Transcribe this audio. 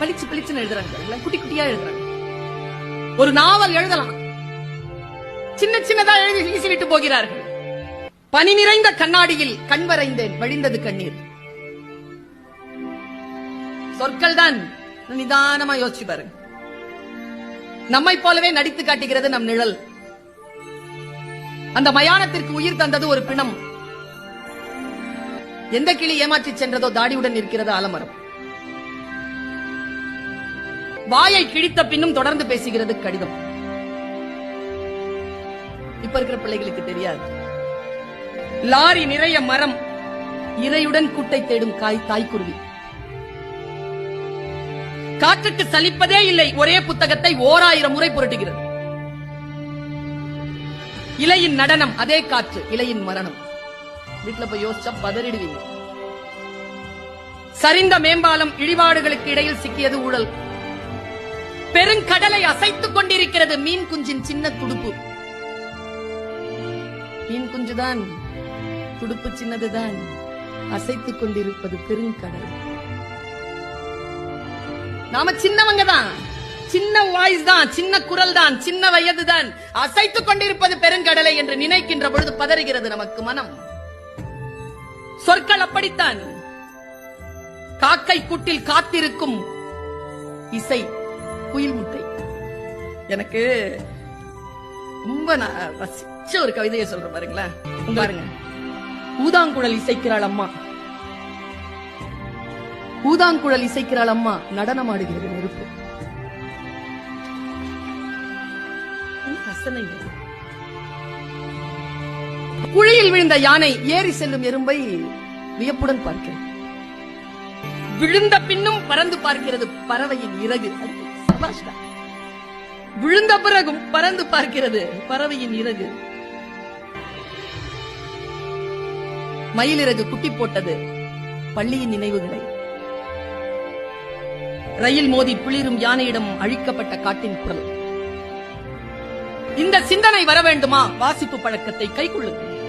பளிச்சு பளிச்சுன்னு எழுதுறாங்க குட்டி குட்டியா எழுதுறாங்க. ஒரு நாவல் எழுதலாம். சின்ன சின்னதா எழுதி வீசிவிட்டு போகிறார்கள். பனி நிறைந்த கண்ணாடியில் கண் வரைந்தேன். வழிந்தது கண்ணீர். சொற்கள் தான் நிதானமா யோசிச்சு பாருங்க. நம்மை போலவே நடித்து காட்டுகிறது நம் நிழல். அந்த மயானத்திற்கு உயிர் தந்தது ஒரு பிணம். எந்த கிளி ஏமாற்றி சென்றதோ தாடியுடன் இருக்கிறது ஆலமரம் வாயை கிழித்த பின்னும் தொடர்ந்து பேசுகிறது கடிதம். இப்ப இருக்கிற பிள்ளைகளுக்கு தெரியாது. லாரி நிறைய மரம் இறையுடன் கூட்டை தேடும் காய் தாய்க்குருவி காற்றுக்கு சலிப்பதே இல்லை ஒரே புத்தகத்தை ஓராயிரம் முறை புரட்டுகிறது. இலையின் நடனம் அதே காற்று இலையின் மரணம். வீட்டுல போய் யோசிச்சா பதறிடுவீங்க. சரிந்த மேம்பாலம் இழிபாடுகளுக்கு இடையில் சிக்கியது ஊழல். பெருங்கடலை அசைத்துக் கொண்டிருக்கிறது மீன் குஞ்சின் சின்ன துடுப்பு. மீன் குஞ்சுதான் துடுப்பு சின்னதுதான் அசைத்துக் கொண்டிருப்பது பெருங்கடல். நாம சின்னவங்க தான் சின்ன வாய்ஸ் தான் சின்ன குரல் தான் சின்ன வயது தான் அசைத்துக் கொண்டிருப்பது பெருங்கடலை என்று நினைக்கின்ற பொழுது பதறுகிறது நமக்கு மனம். சொற்கள் அப்படித்தான். காக்கை கூட்டில் காத்திருக்கும் இசை. குயில் முட்டை. எனக்கு ரொம்ப நான் ரசிச்ச ஒரு கவிதையை சொல்றேன் பாருங்களேன். பாருங்க. ஊதாங்குழல் இசைக்கிறாள் அம்மா. ஊதாங்குழல் இசைக்கிறாள் அம்மா நடனமாடுகிறது நெருப்பு? குழியில் விழுந்த யானை ஏறி செல்லும் எறும்பை வியப்புடன் பார்க்கிறது. விழுந்த பின்னும் பறந்து பார்க்கிறது பறவையின் இறகு. அடி, விழுந்த பிறகும் பறந்து பார்க்கிறது பறவையின் இறகு. மயிலிறகு குட்டி போட்டது பள்ளியின் நினைவுகளை. ரயில் மோதி குளிரும் யானையிடம் அழிக்கப்பட்ட காட்டின் குரல். இந்த சிந்தனை வர வேண்டுமா? வாசிப்பு பழக்கத்தை கைக்கொள்ளுங்கள்.